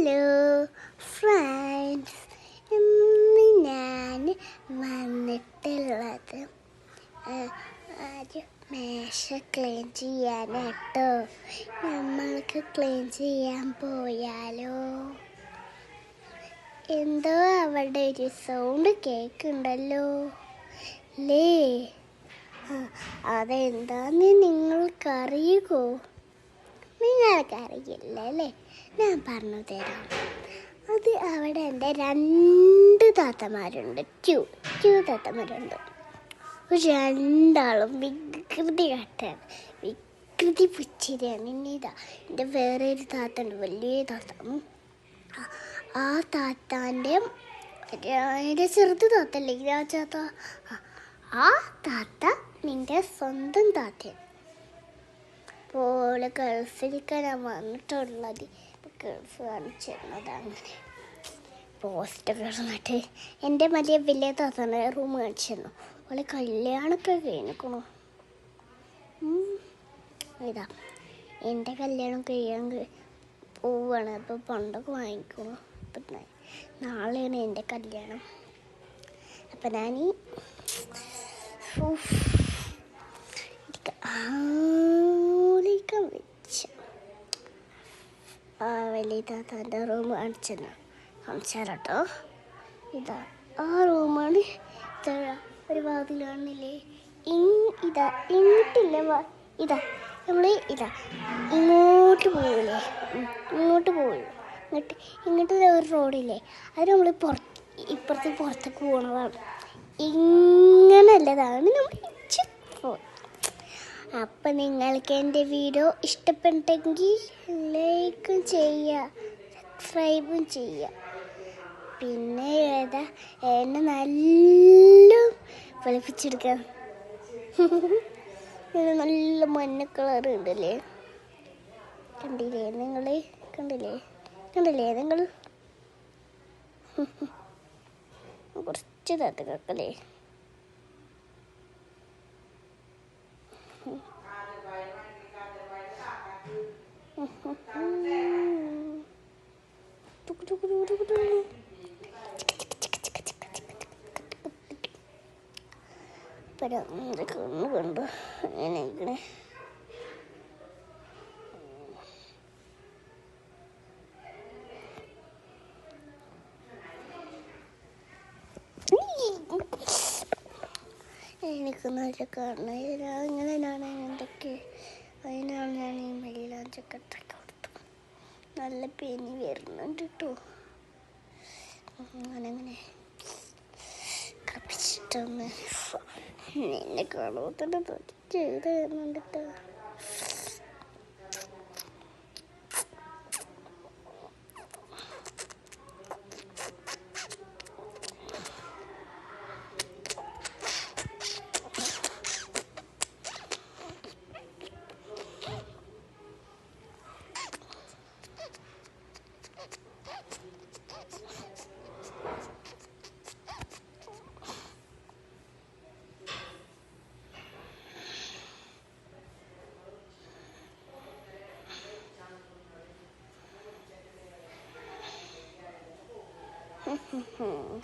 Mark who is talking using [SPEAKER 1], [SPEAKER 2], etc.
[SPEAKER 1] Hello friends ഇന്ന് ഞാൻ വന്നിട്ടുള്ളത് ഒരു മേശ ക്ലീൻ ചെയ്യാനാട്ടോ. നമ്മൾക്ക് ക്ലീൻ ചെയ്യാൻ പോയാലോ? എന്തോ അവിടെ ഒരു സൗണ്ട് കേൾക്കുണ്ടല്ലോ ലേ അതെന്താന്ന് നിങ്ങൾക്കറിയുമോ? അല്ലേ ഞാൻ പറഞ്ഞു തരാം. അത് അവിടെ എന്റെ രണ്ട് താത്തമാരുണ്ട്. To to താത്തമാരുണ്ട്. രണ്ടാളും വികൃതി കാട്ടാണ്. വികൃതി പുച്ചിരിയാണ് ഇനി ഇതാ എന്റെ വേറെ ഒരു താത്ത ഉണ്ട് വലിയ താത്ത. ആ- താത്താന്റെ എന്റെ ചെറുത് താത്തല്ലേ? ഇതാ താത്ത ആ, ആ താത്ത നിന്റെ സ്വന്തം താത്തയാണ്. പോലെ ഗൾഫിലേക്കാണ് വന്നിട്ടുള്ളത്. ഗൾഫ് കാണിച്ചിരുന്നത് അങ്ങനെ പോസ്റ്റൊക്കെ ഇടുന്നിട്ട് എന്റെ വലിയ വലിയ താത്തന്നെ റൂം കാണിച്ചിരുന്നു ഓളെ കല്യാണമൊക്കെ കഴിഞ്ഞിക്കണു ഇതാ. എന്റെ കല്യാണം കഴിയാൻ കഴി- പോവാണ്. അപ്പോൾ പണ്ടൊക്കെ വാങ്ങിക്കണം. അപ്പം നാളെയാണ് എന്റെ കല്യാണം. അപ്പം ഞാൻ ഈ വലിയ താത്താന്റെ റൂം കാണിച്ചെന്ന്. കാണിച്ചാലോ? ഇതാ ആ റൂമാണ് ഇതാ ഒരു വാതിൽ കാണില്ലേ ഇതാ ഇങ്ങോട്ടില്ല ഇതാ നമ്മൾ ഇതാ ഇങ്ങോട്ട് പോവില്ലേ? ഇങ്ങോട്ട് പോവുള്ളൂ. ഇങ്ങോട്ട് ഇങ്ങോട്ട് ഒരു റോഡില്ലേ അത് നമ്മൾ പുറത്ത് ഇപ്പുറത്ത് പുറത്തേക്ക് പോകണതാണ് ഇങ്ങനെയുള്ളതാണ് നമ്മൾ അപ്പം നിങ്ങൾക്ക് എന്റെ വീഡിയോ ഇഷ്ടപ്പെട്ടെങ്കിൽ ലൈക്കും ചെയ്യുക സബ്സ്ക്രൈബും ചെയ്യുക. പിന്നെ ഏതാ എന്നെ നല്ല വെളുപ്പിച്ചെടുക്കാം. നല്ല മഞ്ഞ കളർ ഉണ്ടല്ലേ? കണ്ടില്ലേ നിങ്ങൾ കണ്ടില്ലേ? കണ്ടില്ലേ നിങ്ങൾ? കുറച്ച് കേൾക്കല്ലേ ഇത് കണ്ണ് കണ്ടു അങ്ങനെ ഇരിക്കണേ എനിക്ക് നല്ല കാണണം ഇങ്ങനെയാണ് എന്തൊക്കെ അതിനാണ് ഞാൻ ഈ മയിലാഞ്ചൊക്കെ ഇട്ടൊക്കെ കൊടുത്തു നല്ല പെനി വരുന്നുണ്ട് കേട്ടോ അങ്ങനെ കപ്പിച്ചിട്ടൊന്ന് എന്നെ കാണുമ്പോൾ തന്നെ ചെയ്ത് തരുന്നുണ്ട് കേട്ടോ 嗯哼哼